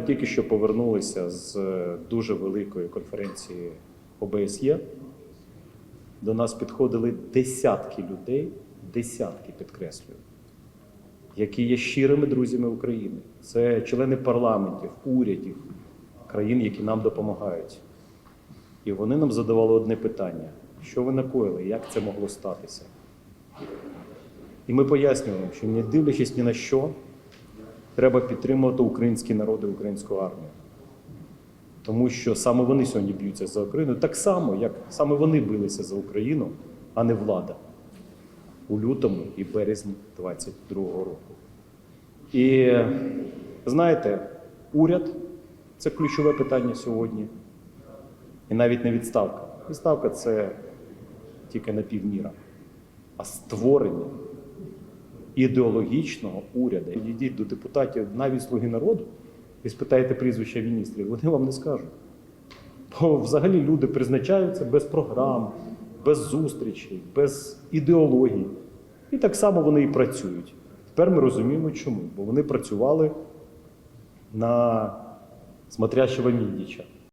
ми тільки що повернулися з е, дуже великої конференції ОБСЄ. До нас підходили десятки людей, десятки підкреслюю, які є щирими друзями України. Це члени парламентів, урядів, країн, які нам допомагають. І вони нам задавали одне питання: що ви накоїли, як це могло статися? І ми пояснюємо, що не дивлячись ні на що, треба підтримувати український народ і українську армію. Тому що саме вони сьогодні б'ються за Україну, так само, як саме вони билися за Україну, а не влада у лютому і березні 22-го року. І знаєте, уряд це ключове питання сьогодні. І навіть не відставка. Відставка це тільки на півміра, а створення ідеологічного уряду. Підійдіть до депутатів навіть слуги народу і спитаєте прізвища міністрів, вони вам не скажуть. Бо взагалі люди призначаються без програм, без зустрічей, без ідеології. І так само вони і працюють. Тепер ми розуміємо, чому. Бо вони працювали на смотрящого мідіча.